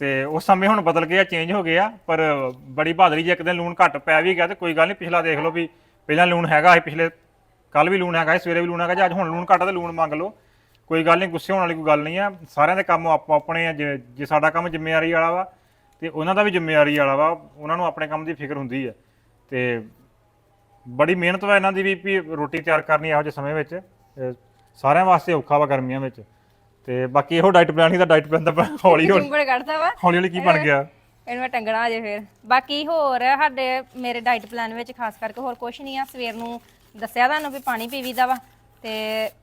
ਤੇ ਉਸ ਸਮੇਂ ਹੁਣ ਬਦਲ ਗਿਆ ਚੇਂਜ ਹੋ ਗਿਆ ਪਰ ਬੜੀ ਬਹਾਦਰੀ ਜੇ ਇੱਕ ਦਿਨ ਲੂਣ ਘੱਟ ਪੈ ਵੀ ਗਿਆ ਤੇ ਕੋਈ ਗੱਲ ਨਹੀਂ, ਪਿਛਲਾ ਦੇਖ ਲਓ ਵੀ ਪਹਿਲਾਂ ਲੂਣ ਹੈਗਾ ਸੀ, ਪਿਛਲੇ ਕੱਲ ਵੀ ਲੂਣ ਹੈਗਾ ਸੀ, ਸਵੇਰੇ ਵੀ ਲੂਣ ਹੈਗਾ ਜੇ ਅੱਜ ਹੁਣ ਲੂਣ ਘੱਟ ਆ ਤੇ ਲੂਣ ਮੰਗ ਲਓ। ਕੋਈ ਗੱਲ ਨਹੀਂ, ਗੁੱਸੇ ਹੋਣ ਵਾਲੀ ਕੋਈ ਗੱਲ ਨਹੀਂ ਆ, ਸਾਰਿਆਂ ਦੇ ਕੰਮ ਆਪੋ ਆਪਣੇ ਆ, ਜੇ ਜੇ ਸਾਡਾ ਕੰਮ ਜ਼ਿੰਮੇਵਾਰੀ ਵਾਲਾ ਵਾ ਤੇ ਉਹਨਾਂ ਦਾ ਵੀ ਜ਼ਿੰਮੇਵਾਰੀ ਵਾਲਾ ਵਾ, ਉਹਨਾਂ ਨੂੰ ਆਪਣੇ ਕੰਮ ਦੀ ਫਿਕਰ ਹੁੰਦੀ ਹੈ ਤੇ ਬੜੀ ਮਿਹਨਤ ਵਾ ਇਹਨਾਂ ਦੀ ਵੀ ਰੋਟੀ ਤਿਆਰ ਕਰਨੀ ਇਹੋ ਜਿਹੇ ਸਮੇਂ ਵਿੱਚ ਸਾਰਿਆਂ ਵਾਸਤੇ ਔਖਾ ਵਾ ਗਰਮੀਆਂ ਵਿੱਚ। ਤੇ ਬਾਕੀ ਇਹੋ ਡਾਈਟ ਪਲਾਨ ਹੀ ਦਾ ਡਾਈਟ ਪਲਾਨ ਦਾ ਹੌਲੀ ਹੌਲੀ ਚੁੰਬੜ ਕੱਢਦਾ ਵਾ। ਹੌਲੀ ਹੌਲੀ ਕੀ ਬਣ ਗਿਆ? ਇਹਨੂੰ ਮੈਂ ਟੰਗਣਾ ਅਜੇ ਫਿਰ। ਬਾਕੀ ਹੋਰ ਸਾਡੇ ਮੇਰੇ ਡਾਈਟ ਪਲਾਨ ਵਿੱਚ ਖਾਸ ਕਰਕੇ ਹੋਰ ਕੁਝ ਨਹੀਂ ਆ। ਸਵੇਰ ਨੂੰ ਦੱਸਿਆ ਤੁਹਾਨੂੰ ਵੀ ਪਾਣੀ ਪੀਵੀਦਾ ਵਾ ਤੇ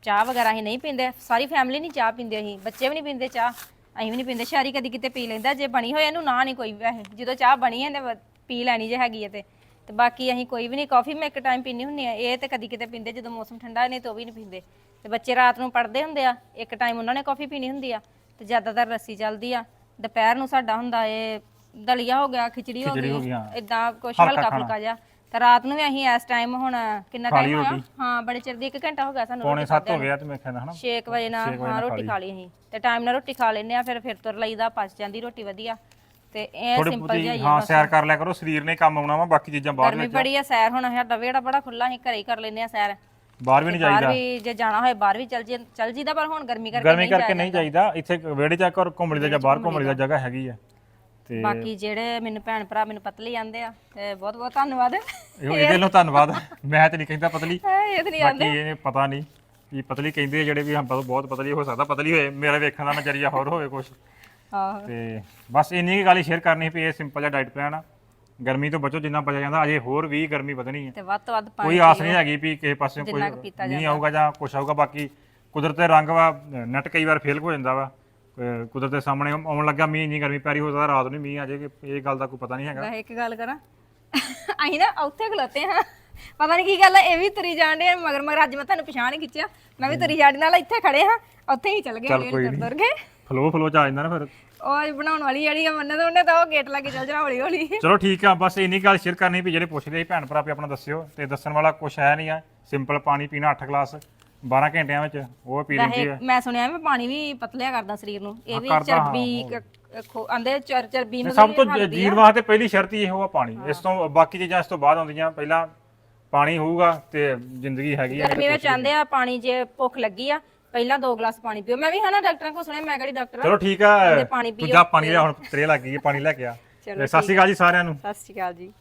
ਚਾਹ ਵਗੈਰਾ ਅਸੀਂ ਨਹੀਂ ਪੀਂਦੇ। ਸਾਰੀ ਫੈਮਿਲੀ ਨਹੀਂ ਚਾਹ ਪੀਂਦੇ ਅਸੀਂ। ਬੱਚੇ ਵੀ ਨਹੀਂ ਪੀਂਦੇ ਚਾਹ। ਅਸੀਂ ਵੀ ਨਹੀਂ ਪੀਂਦੇ। ਸ਼ਾਰੀ ਕਦੀ ਕਿਤੇ ਪੀ ਲੈਂਦਾ। ਜੇ ਬਣੀ ਹੋਈ ਇਹਨੂੰ ਨਾ ਨਹੀਂ ਕੋਈ ਵੈਸੇ। ਜਦੋਂ ਚਾਹ ਬਣੀ ਹੈ ਪੀ ਲੈਣੀ ਜੇ ਹੈਗੀ ਹੈ ਤੇ। ਤੇ ਬਾਕੀ ਅਸੀਂ ਕੋਈ ਵੀ ਨਹੀਂ ਕਾਫੀ ਮੈਂ ਇੱਕ ਟਾਈਮ ਪੀਣੀ ਹੁੰਦੀ ਆ ਇਹ ਤੇ ਕਦੀ ਕਿਤੇ ਪੀਂਦੇ। ਜਦੋਂ ਮੌਸਮ ਠੰਡਾ ਨਹੀਂ ਤੇ ਉਹ ਵੀ ਨਹੀਂ ਪੀਂਦੇ। ਤੇ ਬੱਚੇ ਰਾਤ ਨੂੰ ਪੜਦੇ ਹੁੰਦੇ ਆ ਇੱਕ ਟਾਈਮ ਉਹਨਾਂ ਨੇ ਕਾਫੀ ਪੀਣੀ ਹੁੰਦੀ ਆ ਤੇ ਜ਼ਿਆਦਾਤਰ ਲੱਸੀ ਚੱਲਦੀ ਆ। ਦੁਪਹਿਰ ਨੂੰ ਸਾਡਾ ਹੁੰਦਾ ਏ ਦਲੀਆ ਹੋ ਗਿਆ ਖਿਚੜੀ ਹੋ ਖਿਚੜੀ ਹੋ ਗਈ ਗਈ, ਹਾਂ। ਇਦਾਂ ਕੁਛ ਹਲਕਾ ਹਲਕਾ ਖਾਣਾ। ਫੁਲਕਾ ਜਿਹਾ। ਤੇ ਰਾਤ ਨੂੰ ਵੀ ਅਸੀਂ ਇਸ ਟਾਈਮ ਹੁਣ ਕਿੰਨਾ ਟਾਈਮ ਹੋਇਆ ਰੋਟੀ। ਹਾਂ ਬੜੇ ਚਿਰ ਦੀ 1 ਘੰਟਾ ਹੋ ਗਿਆ ਸਾਨੂੰ ਪੌਣੇ ਰੋਟੀ 7 ਹੋ ਗਿਆ ਤੇ ਮੈਂ ਕਹਿੰਦਾ ਹਨਾ 6 ਵਜੇ ਨਾਲ ਹਾਂ ਰੋਟੀ ਖਾ ਲਈ। ਅਸੀਂ। ਤੇ ਟਾਈਮ ਨਾਲ ਰੋਟੀ ਖਾ ਲੈਨੇ ਆ ਫਿਰ ਫਿਰ ਤੁਰ ਲਈਦਾ ਪਚ ਜਾਂਦੀ ਰੋਟੀ ਵਧੀਆ। ਤੇ ਇਹ ਥੋੜੀ ਸਿੰਪਲ ਬਹੁਤੀ ਜਿਹਾ ਹੀ ਆ ਹਾਂ ਬਸ। ਸੈਰ ਕਰ ਲਿਆ ਕਰੋ ਸਰੀਰ ਨੇ ਕੰਮ ਆਉਣਾ ਵਾ ਬਾਕੀ ਚੀਜ਼ਾਂ ਬਾਹਰ ਗਰਮੀ ਬੜੀ ਆ ਸੈਰ ਹੁਣ ਸਾਡਾ ਵਿਹੜਾ ਬੜਾ ਖੁੱਲਾ ਅਸੀਂ ਘਰੇ ਹੀ ਕਰ ਲੈਨੇ ਆ ਸੈਰ। ਬਾਹਰ ਵੀ ਨਹੀਂ ਬਾਹਰ ਜਾਈਦਾ। ਵੀ ਜੇ ਜਾਣਾ ਹੋਏ ਬਾਹਰ ਵੀ ਚੱਲ ਜੀ ਚੱਲ ਜੀਦਾ ਪਰ ਹੁਣ ਗਰਮੀ ਕਰਕੇ ਗਰਮੀ ਨਹੀਂ ਕਰਕੇ ਨਹੀਂ ਜਾਈਦਾ। ਇੱਥੇ ਵਿਹੜੇ ਚ ਕਰ ਘੁੰਮੜੀ ਦਾ ਜਾਂ ਬਾਹਰ ਘੁੰਮੜੀ ਦਾ ਜਗ੍ਹਾ ਹੈਗੀ ਆ। ਤੇ ਬਾਕੀ ਜਿਹੜੇ ਮੈਨੂੰ ਭੈਣ ਭਰਾ ਮੈਨੂੰ ਪਤਲੀ ਆਂਦੇ ਆ ਤੇ ਬਹੁਤ ਬਹੁਤ ਧੰਨਵਾਦ। ਇਹੋ ਇਹਦੇ ਲਈ ਧੰਨਵਾਦ। ਮੈਂ ਤੇ ਨਹੀਂ ਕਹਿੰਦਾ ਪਤਲੀ। ਇਹ ਤੇ ਨਹੀਂ ਬਾਕੀ ਇਹ ਪਤਾ ਨਹੀਂ ਵੀ ਪਤਲੀ ਕਹਿੰਦੇ ਆ ਜਿਹੜੇ ਵੀ ਹਾਂ ਬਹੁਤ ਬਹੁਤ ਪਤਲੀ ਹੋ ਸਕਦਾ ਪਤਲੀ ਹੋਏ। ਮੇਰਾ ਵੇਖਣ ਦਾ ਨਜ਼ਰੀਆ ਹੋਰ ਹੋਵੇ ਕੁਝ ਆਹੋ। ਤੇ ਬਸ ਇੰਨੀ ਕੁ ਗੱਲ ਹੀ ਸ਼ੇਅਰ ਕਰਨੀ ਸੀ ਵੀ ਇਹ ਸਿੰਪਲ ਜਿਹਾ ਡਾਈਟ ਪਲਾਨ ਆ। ਗਰਮੀ ਤੋਂ ਬਚੋ ਜਿੰਨਾ ਬਚਿਆ ਜਾਂਦਾ ਅਜੇ ਹੋਰ ਵੀ ਗਰਮੀ ਵਧਣੀ ਹੈ। ਤੇ ਵੱਧ ਤੋਂ ਵੱਧ ਪਾਣੀ ਕੋਈ ਆਸ ਨਹੀਂ ਹੈਗੀ ਵੀ ਕਿਸੇ ਪਾਸੇ ਜਿੰਨਾ ਕੁ ਪੀਤਾ ਕੋਈ ਨਹੀਂ ਆਊਗਾ ਜਾਂ ਕੁਛ ਆਊਗਾ ਬਾਕੀ ਕੁਦਰਤ ਦੇ ਰੰਗ ਵਾ ਨੈਟ ਕਈ ਵਾਰ ਫੇਲ ਹੋ ਜਾਂਦਾ ਵਾ। ਅਹ ਕੁਦਰਤ ਦੇ ਸਾਹਮਣੇ ਆਉਣ ਲੱਗਾ ਮੀਂਹ ਇੰਨੀ ਗਰਮੀ ਪੈ ਰਹੀ ਹੋ ਸਕਦਾ ਰਾਤ ਨੂੰ ਮੀਂਹ ਆ ਜਾਏ ਇਹ ਗੱਲ ਦਾ ਕੋਈ ਪਤਾ ਨਹੀਂ ਹੈਗਾ। ਵੈਸੇ ਇੱਕ ਗੱਲ ਕਰਾਂ। ਅਸੀਂ ਨਾ ਉੱਥੇ ਖਲੋਤੇ ਹਾਂ। ਪਤਾ ਨਹੀਂ ਕੀ ਗੱਲ ਹੈ ਇਹ ਵੀ ਤੁਰੀ ਜਾਂਦੇ ਮਗਰ ਮਗਰ ਅੱਜ ਮੈਂ ਤੁਹਾਨੂੰ ਪਛਾਣ ਹੀ ਖਿੱਚਿਆ। ਮੈਂ ਵੀ ਤੁਰੀ ਜਾਂਦੀ ਨਾਲ ਇੱਥੇ ਖੜੇ ਹਾਂ ਉੱਥੇ ਹੀ ਚੱਲ ਗਏ ਚੱਲ ਕੋਈ ਹੌਲੀ ਤੁਰ ਤੁਰ ਕੇ। ਫਲੋ ਫਲੋ ਚ ਆ ਜਾਂਦਾ ਨਾ ਫਿਰ। ਉਹ ਬਣਾਉਣ ਵਾਲੀ ਜਿਹੜੀ ਆ ਮੰਨੇ ਤਾਂ ਉਹਨੇ ਤਾਂ ਉਹ ਗੇਟ ਲਾ ਕੇ ਚੱਲ ਜਾਣਾ ਹੌਲੀ ਹੌਲੀ। ਚਲੋ ਠੀਕ ਆ ਬਸ ਇੰਨੀ ਗੱਲ ਸ਼ੇਅਰ ਕਰਨੀ ਵੀ ਜਿਹੜੇ ਪੁੱਛਦੇ ਸੀ ਭੈਣ ਭਰਾ ਵੀ ਆਪਣਾ ਦੱਸਿਓ ਤੇ ਦੱਸਣ ਵਾਲਾ ਕੁਛ ਹੈ ਨਹੀਂ ਆ। ਸਿੰਪਲ ਪਾਣੀ ਪੀਣਾ 8 ਗਲਾਸ 12 ਘੰਟਿਆਂ ਵਿੱਚ ਉਹ ਪੀ ਲੈਂਦੀ ਆ। ਮੈਂ ਸੁਣਿਆ ਵੀ ਪਾਣੀ ਵੀ ਪਤਲਿਆ ਕਰਦਾ ਸਰੀਰ ਨੂੰ ਇਹ ਵੀ ਕਰਦਾ, ਹਾਂ, ਚਰਬੀ ਆਂਦੇ ਚਰ ਚਰਬੀ ਸਭ ਤੋਂ ਜ- ਜੀਣ ਵਾਸਤੇ ਪਹਿਲੀ ਸ਼ਰਤ ਹੀ ਇਹੋ ਆ ਪਾਣੀ। ਇਸ ਤੋਂ ਬਾਕੀ ਚੀਜ਼ਾਂ ਇਸ ਤੋਂ ਬਾਅਦ ਆਉਂਦੀਆਂ। ਪਹਿਲਾਂ ਪਾਣੀ ਹੋਊਗਾ ਤੇ ਜ਼ਿੰਦਗੀ ਹੈਗੀ ਆ ਗਰਮੀ ਵਿੱਚ ਆਂਦੇ ਆ ਪਾਣੀ ਜੇ ਭੁੱਖ ਲੱਗੀ ਆ ਪਹਿਲਾਂ ਦੋ ਗਲਾਸ ਪਾਣੀ ਪੀਓ। ਮੈਂ ਵੀ ਹਨਾ ਡਾਕਟਰਾਂ ਕੋਲ ਸੁਣਿਆ ਮੈਂ ਕਿਹੜੀ ਡਾਕਟਰ ਆ ਚਲੋ ਠੀਕ ਆ। ਪਾਣੀ ਤੂੰ ਜਾ ਪਾਣੀ ਲਿਆ ਹੁਣ ਤੇਰੇ ਲੱਗ ਗਈ ਹੈ, ਪਾਣੀ ਲੈ ਕੇ ਆ। ਤੇ ਸਤਿ ਸ਼੍ਰੀ ਅਕਾਲ ਜੀ ਸਾਰਿਆਂ ਨੂੰ। ਸਤਿ ਸ਼੍ਰੀ ਅਕਾਲ ਜੀ।